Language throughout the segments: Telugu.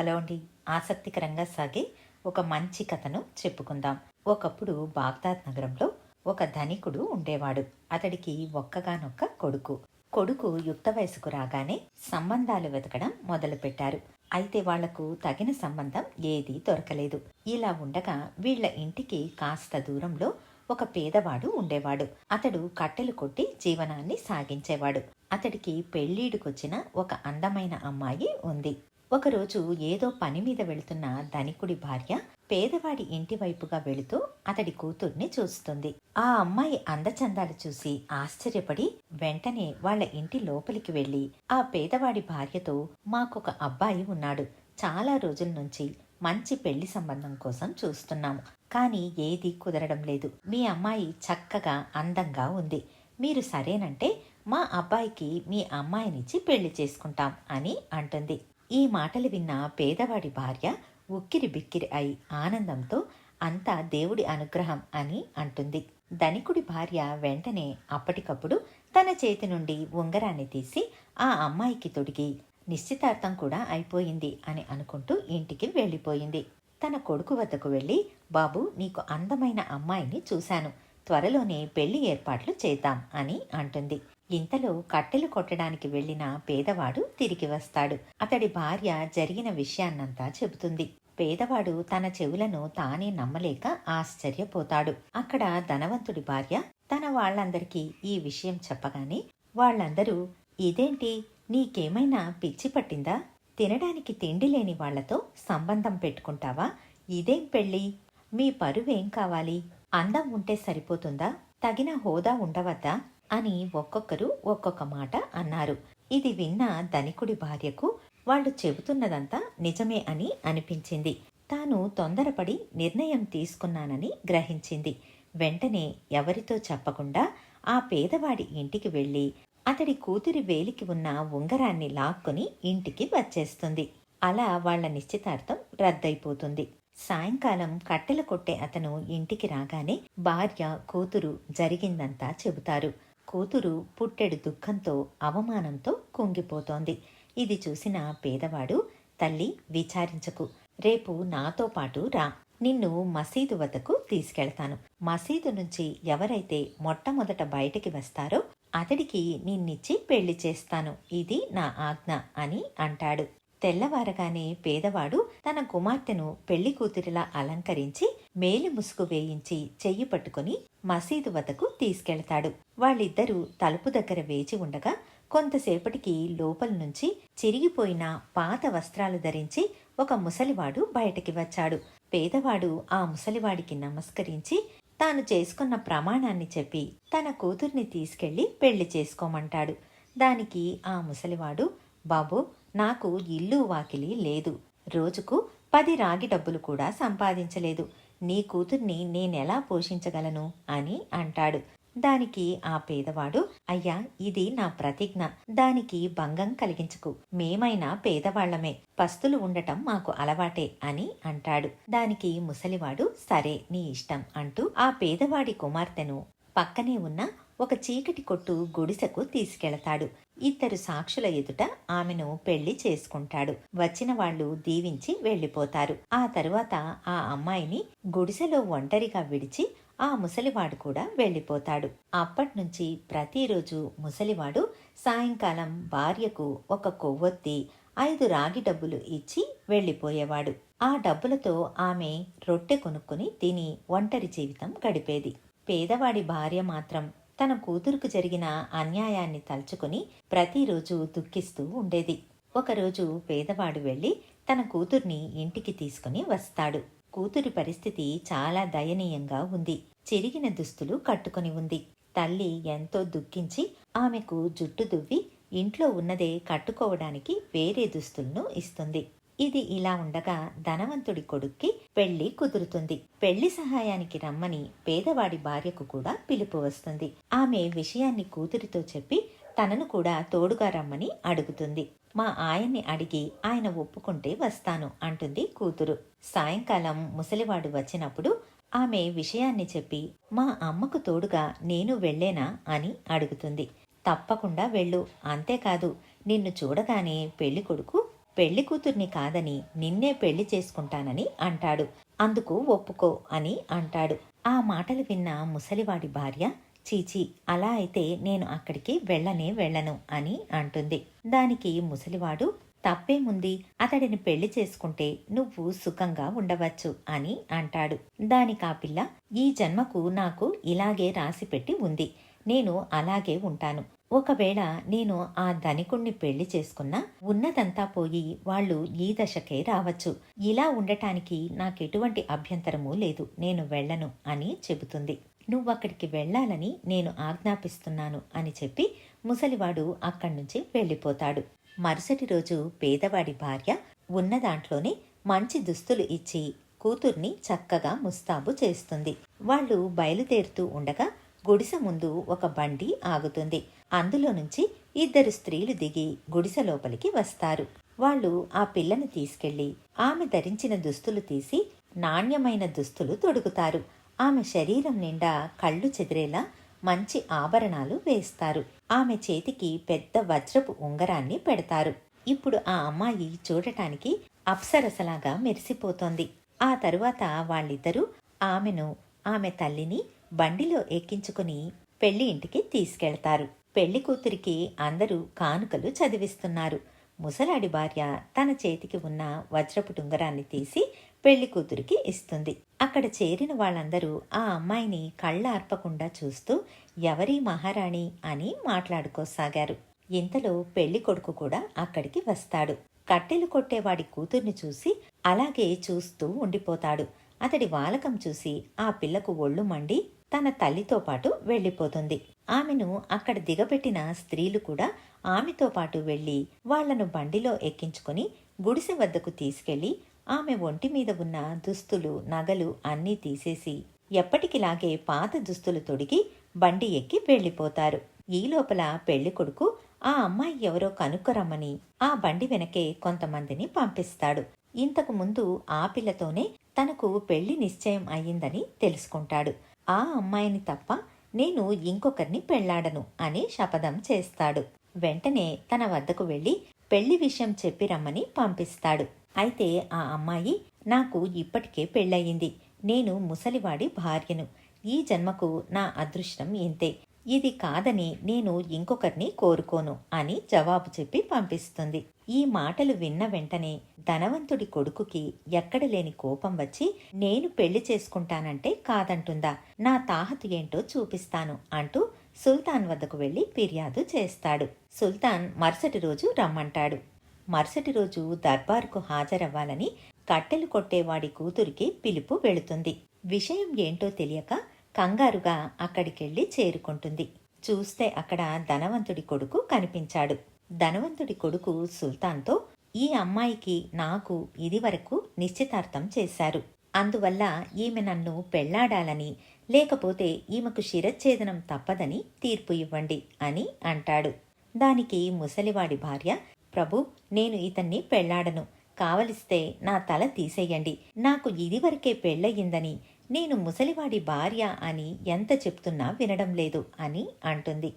హలో అండి. ఆసక్తికరంగా సాగే ఒక మంచి కథను చెప్పుకుందాం. ఒకప్పుడు బాగ్దాద్ నగరంలో ఒక ధనికుడు ఉండేవాడు. అతడికి ఒక్కగానొక్క కొడుకు. కొడుకు యుక్త వయసుకు రాగానే సంబంధాలు వెతకడం మొదలుపెట్టారు. అయితే వాళ్ళకు తగిన సంబంధం ఏదీ దొరకలేదు. ఇలా ఉండగా వీళ్ళ ఇంటికి కాస్త దూరంలో ఒక పేదవాడు ఉండేవాడు. అతడు కట్టెలు కొట్టి జీవనాన్ని సాగించేవాడు. అతడికి పెళ్ళీడుకొచ్చిన ఒక అందమైన అమ్మాయి ఉంది. ఒకరోజు ఏదో పని మీద వెళుతున్న ధనికుడి భార్య పేదవాడి ఇంటి వైపుగా వెళుతూ అతడి కూతుర్ని చూస్తుంది. ఆ అమ్మాయి అందచందాలు చూసి ఆశ్చర్యపడి వెంటనే వాళ్ళ ఇంటి లోపలికి వెళ్ళి ఆ పేదవాడి భార్యతో మాకొక అబ్బాయి ఉన్నాడు. చాలా రోజుల నుంచి మంచి పెళ్ళి సంబంధం కోసం చూస్తున్నాము కానీ ఏది కుదరడం లేదు. మీ అమ్మాయి చక్కగా అందంగా ఉంది. మీరు సరేనంటే మా అబ్బాయికి మీ అమ్మాయినిచ్చి పెళ్ళి చేసుకుంటాం అని అంటుంది. ఈ మాటలు విన్న పేదవాడి భార్య ఉక్కిరి బిక్కిరి అయి ఆనందంతో అంతా దేవుడి అనుగ్రహం అని అంటుంది. ధనికుడి భార్య వెంటనే అప్పటికప్పుడు తన చేతి నుండి ఉంగరాన్ని తీసి ఆ అమ్మాయికి తొడిగి నిశ్చితార్థం కూడా అయిపోయింది అని అనుకుంటూ ఇంటికి వెళ్ళిపోయింది. తన కొడుకు వద్దకు వెళ్ళి బాబు నీకు అందమైన అమ్మాయిని చూశాను. త్వరలోనే పెళ్ళి ఏర్పాట్లు చేద్దాం అని అంటుంది. ఇంతలో కట్టెలు కొట్టడానికి వెళ్ళిన పేదవాడు తిరిగి వస్తాడు. అతడి భార్య జరిగిన విషయాన్నంతా చెబుతుంది. పేదవాడు తన చెవులను తానే నమ్మలేక ఆశ్చర్యపోతాడు. అక్కడ ధనవంతుడి భార్య తన వాళ్ళందరికీ ఈ విషయం చెప్పగానే వాళ్ళందరూ ఇదేంటి? నీకేమైనా పిచ్చి పట్టిందా? తినడానికి తిండి లేని వాళ్ళతో సంబంధం పెట్టుకుంటావా? ఇదేం పెళ్ళి? మీ పరువేం కావాలి? అందం ఉంటే సరిపోతుందా? తగిన హోదా ఉండవద్దా? అని ఒక్కొక్కరు ఒక్కొక్క మాట అన్నారు. ఇది విన్న ధనికుడి భార్యకు వాళ్ళు చెబుతున్నదంతా నిజమే అని అనిపించింది. తాను తొందరపడి నిర్ణయం తీసుకున్నానని గ్రహించింది. వెంటనే ఎవరితో చెప్పకుండా ఆ పేదవాడి ఇంటికి వెళ్ళి అతడి కూతురి వేలికి ఉన్న ఉంగరాన్ని లాక్కొని ఇంటికి వచ్చేస్తుంది. అలా వాళ్ళ నిశ్చితార్థం రద్దయిపోతుంది. సాయంకాలం కట్టెలు కొట్టే అతను ఇంటికి రాగానే భార్య కూతురు జరిగిందంతా చెబుతారు. కూతురు పుట్టెడు దుఃఖంతో అవమానంతో కుంగిపోతోంది. ఇది చూసిన పేదవాడు తల్లి విచారించకు. రేపు నాతో పాటు రా. నిన్ను మసీదు వద్దకు తీసుకెళ్తాను. మసీదు నుంచి ఎవరైతే మొట్టమొదట బయటికి వస్తారో అతడికి నిన్నిచ్చి పెళ్ళి చేస్తాను. ఇది నా ఆజ్ఞ అని అంటాడు. తెల్లవారగానే పేదవాడు తన కుమార్తెను పెళ్ళి కూతురిలా అలంకరించి మేలు ముసుగు వేయించి చెయ్యి పట్టుకుని మసీదు వద్దకు తీసుకెళ్తాడు. వాళ్ళిద్దరూ తలుపు దగ్గర వేచి ఉండగా కొంతసేపటికి లోపల నుంచి చిరిగిపోయిన పాత వస్త్రాలు ధరించి ఒక ముసలివాడు బయటికి వచ్చాడు. పేదవాడు ఆ ముసలివాడికి నమస్కరించి తాను చేసుకున్న ప్రమాణాన్ని చెప్పి తన కూతుర్ని తీసుకెళ్ళి పెళ్ళి చేసుకోమంటాడు. దానికి ఆ ముసలివాడు బాబు నాకు ఇల్లు వాకిలి లేదు. రోజుకు పది రాగి డబ్బులు కూడా సంపాదించలేదు. నీ కూతుర్ని నేనెలా పోషించగలను? అని అంటాడు. దానికి ఆ పేదవాడు అయ్యా ఇది నా ప్రతిజ్ఞ. దానికి భంగం కలిగించుకు. మేమైనా పేదవాళ్ళమే. పస్తులు ఉండటం మాకు అలవాటే అని అంటాడు. దానికి ముసలివాడు సరే నీ ఇష్టం అంటూ ఆ పేదవాడి కుమార్తెను పక్కనే ఉన్న ఒక చీకటి కొట్టు గుడిసెకు తీసుకెళతాడు. ఇద్దరు సాక్షుల ఎదుట ఆమెను పెళ్ళి చేసుకుంటాడు. వచ్చిన వాళ్ళు దీవించి వెళ్ళిపోతారు ఆ తరువాత ఆ అమ్మాయిని గుడిసెలో ఒంటరిగా విడిచి ఆ ముసలివాడు కూడా వెళ్ళిపోతాడు. అప్పట్నుంచి ప్రతిరోజు ముసలివాడు సాయంకాలం భార్యకు ఒక కొవ్వొత్తి ఐదు రాగి డబ్బులు ఇచ్చి వెళ్ళిపోయేవాడు. ఆ డబ్బులతో ఆమె రొట్టె కొనుక్కుని తిని ఒంటరి జీవితం గడిపేది. పేదవాడి భార్య మాత్రం తన కూతురుకు జరిగిన అన్యాయాన్ని తలుచుకుని ప్రతిరోజు దుఃఖిస్తూ ఉండేది. ఒకరోజు పేదవాడు వెళ్ళి తన కూతుర్ని ఇంటికి తీసుకుని వస్తాడు. కూతురి పరిస్థితి చాలా దయనీయంగా ఉంది. చిరిగిన దుస్తులు కట్టుకుని ఉంది. తల్లి ఎంతో దుఃఖించి ఆమెకు జుట్టు దువ్వి ఇంట్లో ఉన్నదే కట్టుకోవడానికి వేరే దుస్తులను ఇస్తుంది. ఇది ఇలా ఉండగా ధనవంతుడి కొడుక్కి పెళ్ళి కుదురుతుంది. పెళ్ళి సహాయానికి రమ్మని పేదవాడి భార్యకు కూడా పిలుపు వస్తుంది. ఆమె విషయాన్ని కూతురితో చెప్పి తనను కూడా తోడుగా రమ్మని అడుగుతుంది. మా ఆయన్ని అడిగి ఆయన ఒప్పుకుంటే వస్తాను అంటుంది కూతురు. సాయంకాలం ముసలివాడు వచ్చినప్పుడు ఆమె విషయాన్ని చెప్పి మా అమ్మకు తోడుగా నేను వెళ్ళేనా అని అడుగుతుంది. తప్పకుండా వెళ్ళు. అంతేకాదు నిన్ను చూడగానే పెళ్ళి కొడుకు పెళ్ళి కూతుర్ని కాదని నిన్నే పెళ్ళి చేసుకుంటానని అంటాడు. అందుకు ఒప్పుకో అని అంటాడు. ఆ మాటలు విన్న ముసలివాడి భార్య చీచి అలా అయితే నేను అక్కడికి వెళ్ళనే వెళ్ళను అని అంటుంది. దానికి ముసలివాడు తప్పేముంది? అతడిని పెళ్ళి చేసుకుంటే నువ్వు సుఖంగా ఉండవచ్చు అని అంటాడు. దానికి ఆ పిల్ల ఈ జన్మకు నాకు ఇలాగే రాసిపెట్టి ఉంది. నేను అలాగే ఉంటాను. ఒకవేళ నేను ఆ ధనికుణ్ణి పెళ్ళి చేసుకున్నా ఉన్నదంతా పోయి వాళ్ళు ఈ దశకే రావచ్చు. ఇలా ఉండటానికి నాకెటువంటి అభ్యంతరమూ లేదు. నేను వెళ్ళను అని చెబుతుంది. నువ్వక్కడికి వెళ్ళాలని నేను ఆజ్ఞాపిస్తున్నాను అని చెప్పి ముసలివాడు అక్కడి నుంచి వెళ్ళిపోతాడు. మరుసటి రోజు పేదవాడి భార్య ఉన్న దాంట్లోనే మంచి దుస్తులు ఇచ్చి కూతుర్ని చక్కగా ముస్తాబు చేస్తుంది. వాళ్ళు బయలుదేరుతూ ఉండగా గుడిసె ముందు ఒక బండి ఆగుతుంది. అందులో నుంచి ఇద్దరు స్త్రీలు దిగి గుడిసె లోపలికి వస్తారు. వాళ్ళు ఆ పిల్లని తీసుకెళ్ళి ఆమె ధరించిన దుస్తులు తీసి నాణ్యమైన దుస్తులు తొడుగుతారు. ఆమె శరీరం నిండా కళ్ళు చెదిరేలా మంచి ఆభరణాలు వేస్తారు. ఆమె చేతికి పెద్ద వజ్రపు ఉంగరాన్ని పెడతారు. ఇప్పుడు ఆ అమ్మాయి చూడటానికి అప్సరసలాగా మెరిసిపోతోంది. ఆ తరువాత వాళ్ళిద్దరూ ఆమెను ఆమె తల్లిని బండిలో ఎక్కించుకుని పెళ్ళి ఇంటికి తీసుకెళ్తారు. పెళ్ళి కూతురికి అందరూ కానుకలు చదివిస్తున్నారు. ముసలాడి భార్య తన చేతికి ఉన్న వజ్రపు టుంగరాన్ని తీసి పెళ్ళి కూతురికి ఇస్తుంది. అక్కడ చేరిన వాళ్ళందరూ ఆ అమ్మాయిని కళ్ళార్పకుండా చూస్తూ ఎవరి మహారాణి అని మాట్లాడుకోసాగారు. ఇంతలో పెళ్ళి కొడుకు కూడా అక్కడికి వస్తాడు. కట్టెలు కొట్టేవాడి కూతుర్ని చూసి అలాగే చూస్తూ ఉండిపోతాడు. అతడి వాలకం చూసి ఆ పిల్లకు ఒళ్ళు మండి తన తల్లితో పాటు వెళ్ళిపోతుంది. ఆమెను అక్కడ దిగబెట్టిన స్త్రీలు కూడా ఆమెతో పాటు వెళ్ళి వాళ్ళను బండిలో ఎక్కించుకొని గుడిసె వద్దకు తీసుకెళ్ళి ఆమె ఒంటి మీద ఉన్న దుస్తులు నగలు అన్నీ తీసేసి ఎప్పటికిలాగే పాత దుస్తులు తొడిగి బండి ఎక్కి వెళ్ళిపోతారు. ఈ లోపల పెళ్ళి కొడుకు ఆ అమ్మాయి ఎవరో కనుక్కరమ్మని ఆ బండి వెనకే కొంతమందిని పంపిస్తాడు. ఇంతకు ముందు ఆ పిల్లతోనే తనకు పెళ్ళి నిశ్చయం అయ్యిందని తెలుసుకుంటాడు. ఆ అమ్మాయిని తప్ప నేను ఇంకొకరిని పెళ్ళాడను అని శపథం చేస్తాడు. వెంటనే తన వద్దకు వెళ్ళి పెళ్ళి విషయం చెప్పి రమ్మని పంపిస్తాడు. అయితే ఆ అమ్మాయి నాకు ఇప్పటికే పెళ్ళయింది. నేను ముసలివాడి భార్యను. ఈ జన్మకు నా అదృష్టం ఇంతే. ఇది కాదని నేను ఇంకొకరిని కోరుకోను అని జవాబు చెప్పి పంపిస్తుంది. ఈ మాటలు విన్న వెంటనే ధనవంతుడి కొడుకుకి ఎక్కడ లేని కోపం వచ్చి నేను పెళ్ళి చేసుకుంటానంటే కాదంటుందా నా తాహతు ఏంటో చూపిస్తాను అంటూ సుల్తాన్ వద్దకు వెళ్ళి ఫిర్యాదు చేస్తాడు. సుల్తాన్ మరుసటి రోజు రమ్మంటాడు. మరుసటి రోజు దర్బారుకు హాజరవ్వాలని కట్టెలు కొట్టేవాడి కూతురికి పిలుపు వెళుతుంది. విషయం ఏంటో తెలియక కంగారుగా అక్కడికెళ్ళి చేరుకుంటుంది. చూస్తే అక్కడ ధనవంతుడి కొడుకు కనిపించాడు. ధనవంతుడి కొడుకు సుల్తాన్తో ఈ అమ్మాయికి నాకు ఇదివరకు నిశ్చితార్థం చేశారు. అందువల్ల ఈమె నన్ను పెళ్ళాడాలని లేకపోతే ఈమెకు శిరచ్ఛేదనం తప్పదని తీర్పు ఇవ్వండి అని అంటాడు. దానికి ముసలివాడి భార్య ప్రభు నేను ఇతన్ని పెళ్ళాడను. కావలిస్తే నా తల తీసేయండి. నాకు ఇదివరకే పెళ్ళయిందని నేను ముసలివాడి భార్య అని ఎంత చెప్తున్నా వినడం లేదు అని అంటుంది.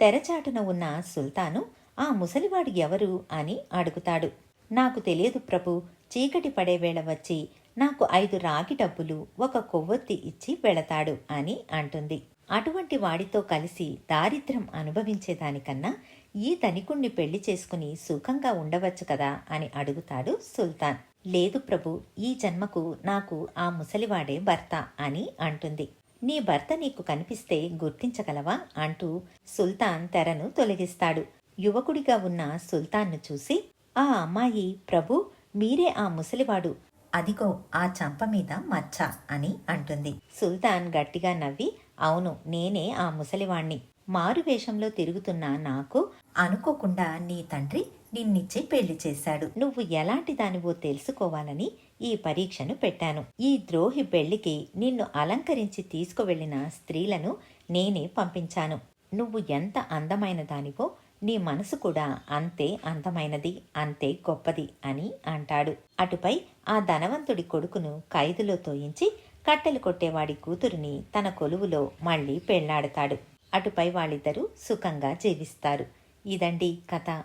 తెరచాటున ఉన్న సుల్తాను ఆ ముసలివాడు ఎవరు? అని అడుగుతాడు. నాకు తెలియదు ప్రభు. చీకటి పడే వేళ వచ్చి నాకు ఐదు రాగి డబ్బులు ఒక కొవ్వొత్తి ఇచ్చి వెళతాడు అని అంటుంది. అటువంటి వాడితో కలిసి దారిద్ర్యం అనుభవించేదానికన్నా ఈ ధనికుణ్ణి పెళ్ళి చేసుకుని సుఖంగా ఉండవచ్చు కదా అని అడుగుతాడు సుల్తాన్. లేదు ప్రభు ఈ జన్మకు నాకు ఆ ముసలివాడే భర్త అని అంటుంది. నీ భర్త నీకు కనిపిస్తే గుర్తించగలవా? అంటూ సుల్తాన్ తెరను తొలగిస్తాడు. యువకుడిగా ఉన్న సుల్తాన్ను చూసి ఆ అమ్మాయి ప్రభు మీరే ఆ ముసలివాడు. అదిగో ఆ చంప మీద మచ్చ అని అంటుంది. సుల్తాన్ గట్టిగా నవ్వి అవును నేనే ఆ ముసలివాణ్ణి. మారు వేషంలో తిరుగుతున్న నాకు అనుకోకుండా నీ తండ్రి నిన్నిచ్చి పెళ్ళి చేశాడు. నువ్వు ఎలాంటి దానివో తెలుసుకోవాలని ఈ పరీక్షను పెట్టాను. ఈ ద్రోహి పెళ్ళికి నిన్ను అలంకరించి తీసుకువెళ్ళిన స్త్రీలను నేనే పంపించాను. నువ్వు ఎంత అందమైన దానివో నీ మనసు కూడా అంతే అందమైనది అంతే గొప్పది అని అంటాడు. అటుపై ఆ ధనవంతుడి కొడుకును ఖైదులో తోయించి కట్టెలు కొట్టేవాడి కూతురిని తన కొలువులో మళ్ళీ పెళ్ళాడతాడు. అటుపై వాళ్ళిద్దరూ సుఖంగా జీవిస్తారు. ఇదండి కథ.